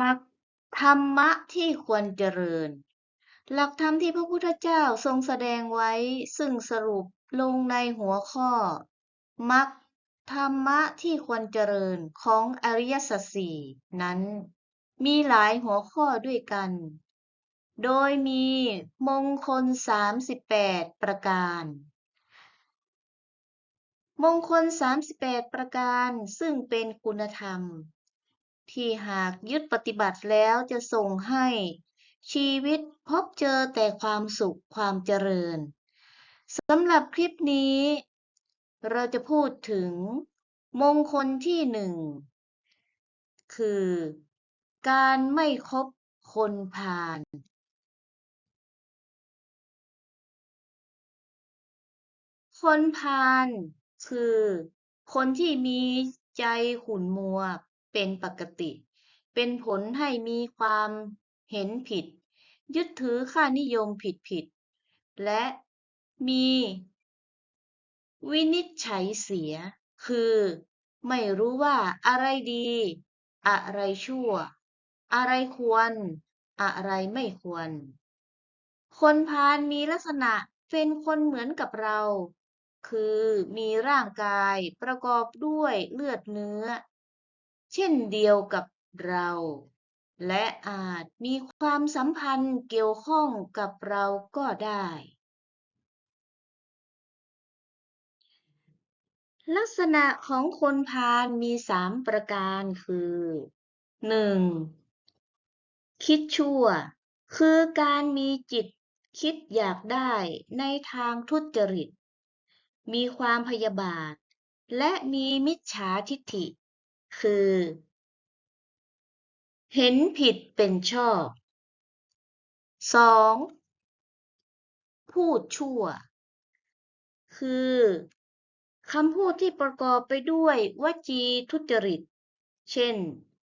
มักธรรมะที่ควรเจริญ หลักธรรมที่พระพุทธเจ้าทรงแสดงไว้ ซึ่งสรุปลงในหัวข้อมักธรรมะที่ควรเจริญของอริยสัจสี่นั้น มีหลายหัวข้อด้วยกัน โดยมีมงคล 38 ประการ มงคล 38 ประการซึ่งเป็นคุณธรรม ที่หากยึดปฏิบัติแล้วจะส่งให้ ชีวิตพบเจอแต่ความสุขความเจริญสำหรับคลิปนี้ เราจะพูดถึงมงคลที่หนึ่งคือ การไม่คบคนพาลคนพาลคือคนที่มีใจขุ่นมัว เป็นปกติ เป็นผลให้มีความเห็นผิด ยึดถือค่านิยมผิดๆและมีวินิจฉัยเสีย คือไม่รู้ว่าอะไรดี อะไรชั่ว อะไรควร อะไรไม่ควร คนพาลมีลักษณะเป็นคนเหมือนกับเรา คือมีร่างกายประกอบด้วยเลือดเนื้อ เช่นเดียวกับเรา และอาจมีความสัมพันธ์เกี่ยวข้องกับเราก็ได้ ลักษณะของคนพาลมีสามประการคือหนึ่งคิดชั่ว คือการมีจิตคิดอยากได้ในทางทุจริต มีความพยาบาท และมีมิจฉาทิฐิ คือ เห็นผิดเป็นชอบสองพูดชั่ว คือคำพูดที่ประกอบไปด้วยวจีทุจริต เช่น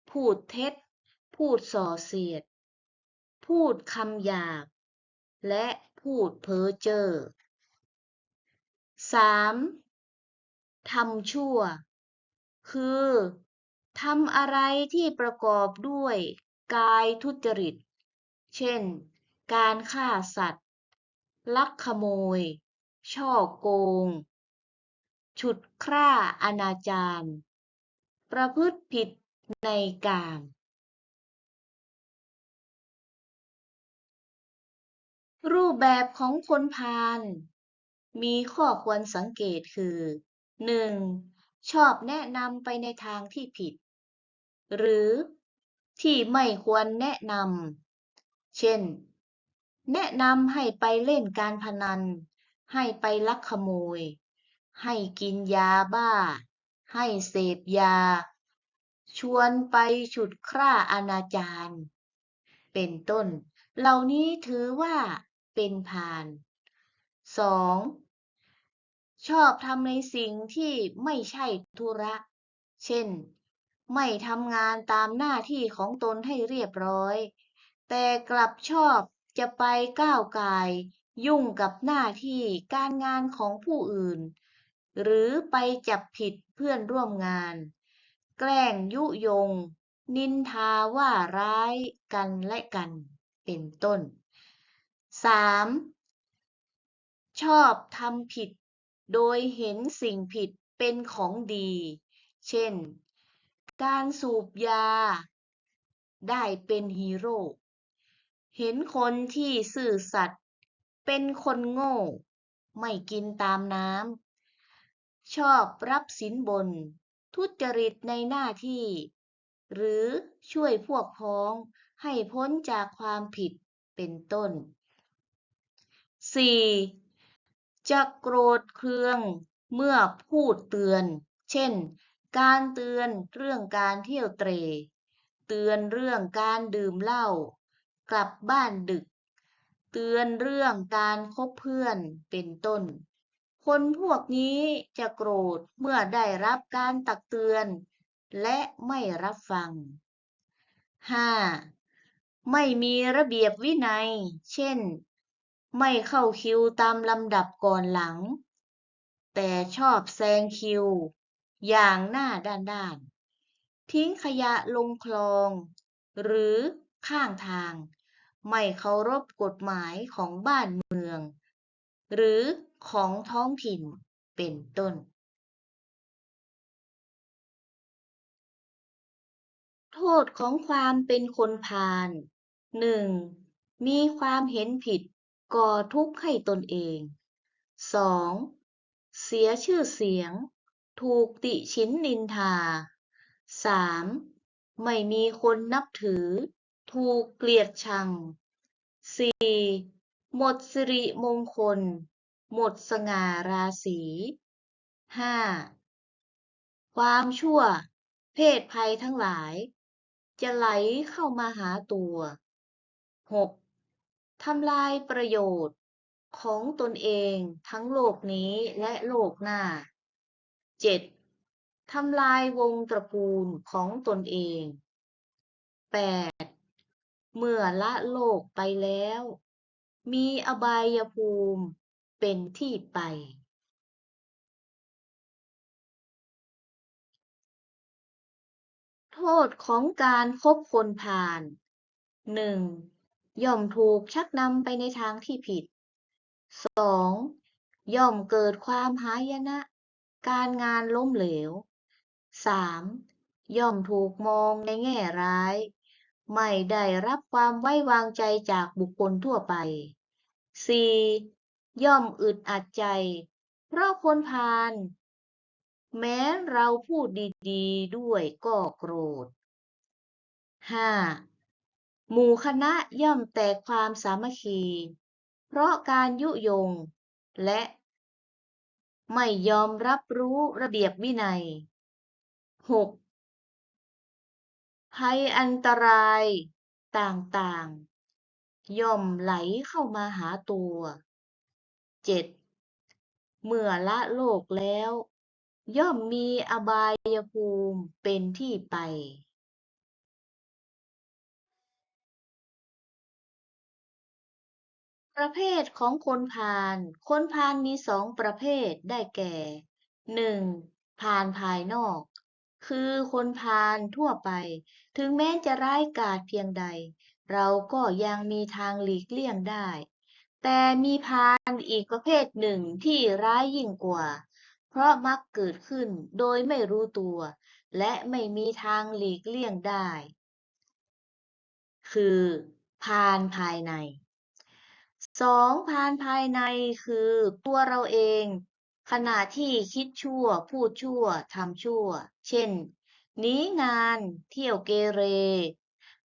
พูดเท็จ พูดส่อเสียด พูดคำหยาบ และพูดเพ้อเจ้อสามทำชั่ว คือ ทำอะไรที่ประกอบด้วยกายทุจริต เช่น การฆ่าสัตว์ ลักขโมย ช่อโกง ฉุดคร่าอนาจารประพฤติผิดในกามรูปแบบของคนพาลมีข้อควรสังเกตคือ 1. ชอบแนะนำไปในทางที่ผิด หรือที่ไม่ควรแนะนำ เช่น แนะนำให้ไปเล่นการพนัน ให้ไปลักขโมย ให้กินยาบ้า ให้เสพยา ชวนไปฉุดคร่าอนาจาร เป็นต้น เหล่านี้ถือว่าเป็นพาล 2. ชอบทำในสิ่งที่ไม่ใช่ธุระ เช่น ไม่ทำงานตามหน้าที่ของตนให้เรียบร้อย แต่กลับชอบจะไปก้าวไก่ายยุ่งกับหน้าที่การงานของผู้อื่น หรือไปจับผิดเพื่อนร่วมงาน แกล้งยุยง นินทาว่าร้ายกันและกันเป็นต้น 3. ชอบทำผิดโดยเห็นสิ่งผิดเป็นของดี เช่น การสูบยา ได้เป็นฮีโร่ เห็นคนที่ซื่อสัตย์เป็นคนโง่ ไม่กินตามน้ำ ชอบรับสินบน ทุจริตในหน้าที่ หรือช่วยพวกพ้องให้พ้นจากความผิดเป็นต้น 4. จะโกรธเคืองเมื่อพูดเตือน เช่น การเตือนเรื่องการเที่ยวเตร่เตือนเรื่องการดื่มเหล้า กลับบ้านดึก เตือนเรื่องการคบเพื่อน เป็นต้น คนพวกนี้จะโกรธเมื่อได้รับการตักเตือน และไม่รับฟัง 5. ไม่มีระเบียบวินัย เช่น ไม่เข้าคิวตามลำดับก่อนหลัง แต่ชอบแซงคิว อย่างหน้าด้านๆ ทิ้งขยะลงคลอง หรือข้างทาง ไม่เคารพกฎหมายของบ้านเมือง หรือของท้องถิ่นเป็นต้น โทษของความเป็นคนพาลหนึ่งมีความเห็นผิดก่อทุกข์ให้ตนเอง 2. เสียชื่อเสียง ถูกติฉินนินทา 3. ไม่มีคนนับถือ ถูกเกลียดชัง 4. หมดสิริมงคล หมดสง่าราศี 5. ความชั่ว เพศภัยทั้งหลาย จะไหลเข้ามาหาตัว 6. ทำลายประโยชน์ของตนเองทั้งโลกนี้และโลกหน้า 7. ทำลายวงตระกูลของตนเอง 8. เมื่อละโลกไปแล้ว มีอบายภูมิเป็นที่ไป โทษของการคบคนพาลหนึ่งย่อมถูกชักนำไปในทางที่ผิด 2. ย่อมเกิดความหายนะ การงานล้มเหลว 3. ย่อมถูกมองในแง่ร้าย ไม่ได้รับความไว้วางใจจากบุคคลทั่วไป 4. ย่อมอึดอัดใจ เพราะคนพาลแม้เราพูดดีๆด้วยก็โกรธ 5. หมู่คณะย่อมแตกความสามัคคี เพราะการยุยง และ ไม่ยอมรับรู้ระเบียบวินัย 6. ภัยอันตรายต่างๆ ย่อมไหลเข้ามาหาตัว 7. เมื่อละโลกแล้ว ย่อมมีอบายภูมิเป็นที่ไป ประเภทของคนพาลคนพาลมีสองประเภทได้แก่หนึ่งพาลภายนอก คือคนพาลทั่วไป ถึงแม้จะร้ายกาจเพียงใด เราก็ยังมีทางหลีกเลี่ยงได้ แต่มีพาลอีกประเภทหนึ่งที่ร้ายยิ่งกว่า เพราะมักเกิดขึ้นโดยไม่รู้ตัว และไม่มีทางหลีกเลี่ยงได้ คือพาลภายใน สอง พาลภายในคือตัวเราเอง ขณะที่คิดชั่ว พูดชั่วทำชั่ว เช่น หนีงาน เที่ยวเกเร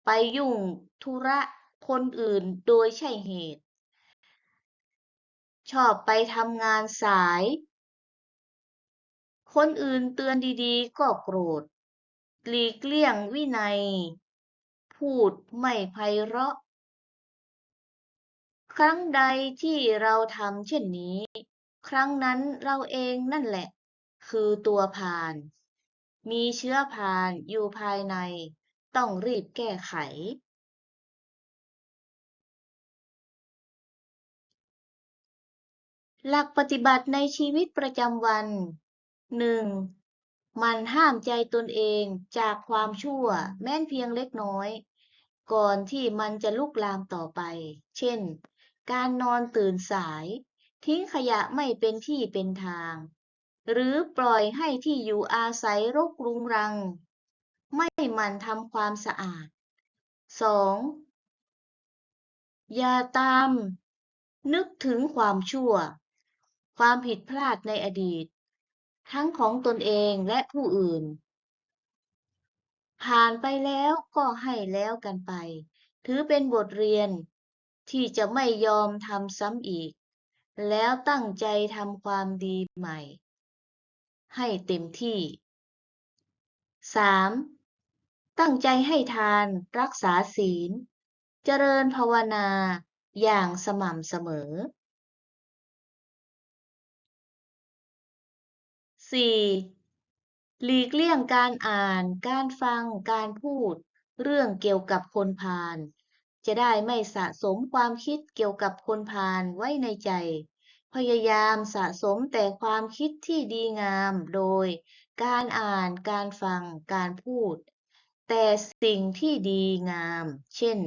ไปยุ่งธุระคนอื่นโดยใช่เหตุ ชอบไปทำงานสาย คนอื่นเตือนดีๆ ก็โกรธ หลีกเลี่ยงวินัย พูดไม่ไพเราะ ครั้งใดที่เราทำเช่นนี้ ครั้งนั้นเราเองนั่นแหละ คือตัวพาลมีเชื้อพาลอยู่ภายใน ต้องรีบแก้ไข หลักปฏิบัติในชีวิตประจำวัน 1. มันห้ามใจตนเองจากความชั่วแม้นเพียงเล็กน้อย ก่อนที่มันจะลุกลามต่อไป เช่น การนอนตื่นสาย ทิ้งขยะไม่เป็นที่เป็นทาง หรือปล่อยให้ที่อยู่อาศัยรกรุงรัง ไม่หมั่นทำความสะอาด 2. อย่าตาม นึกถึงความชั่ว ความผิดพลาดในอดีต ทั้งของตนเองและผู้อื่น ผ่านไปแล้วก็ให้แล้วกันไป ถือเป็นบทเรียน ที่จะไม่ยอมทำซ้ำอีก แล้วตั้งใจทำความดีใหม่ ให้เต็มที่ 3. ตั้งใจให้ทานรักษาศีล เจริญภาวนาอย่างสม่ำเสมอ 4. หลีกเลี่ยงการอ่าน การฟัง การพูด เรื่องเกี่ยวกับคนพาล จะได้ไม่สะสมความคิดเกี่ยวกับคนพาลไว้ในใจ พยายามสะสมแต่ความคิดที่ดีงามโดย การอ่านการฟังการพูด แต่สิ่งที่ดีงาม เช่น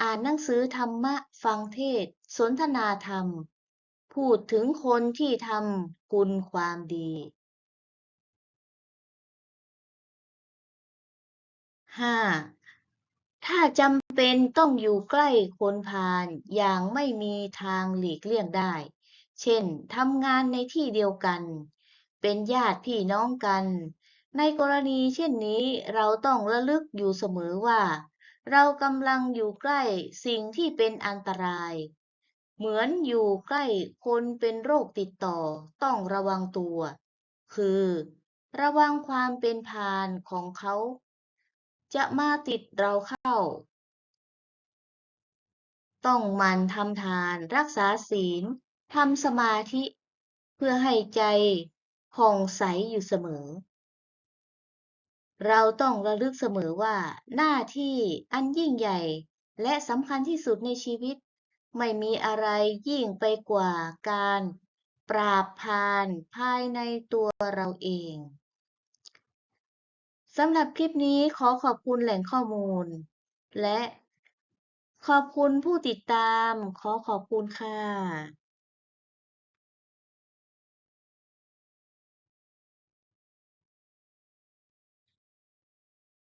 อ่านหนังสือธรรมะฟังเทศ สนทนาธรรม พูดถึงคนที่ทำคุณความดีห้า ถ้าจำเป็นต้องอยู่ใกล้คนพาลอย่างไม่มีทางหลีกเลี่ยงได้ เช่นทำงานในที่เดียวกัน เป็นญาติพี่น้องกัน ในกรณีเช่นนี้เราต้องระลึกอยู่เสมอว่า เรากำลังอยู่ใกล้สิ่งที่เป็นอันตราย เหมือนอยู่ใกล้คนเป็นโรคติดต่อต้องระวังตัว คือ ระวังความเป็นพาลของเขา จะมาติดเราเข้า ต้องมันทำทานรักษาศีลทำสมาธิ เพื่อให้ใจผ่องใสอยู่เสมอ เราต้องระลึกเสมอว่า หน้าที่อันยิ่งใหญ่ และสำคัญที่สุดในชีวิต ไม่มีอะไรยิ่งไปกว่าการ ปราบพาลภายในตัวเราเอง สำหรับคลิปนี้ขอขอบคุณแหล่งข้อมูล และขอบคุณผู้ติดตาม ขอขอบคุณค่ะ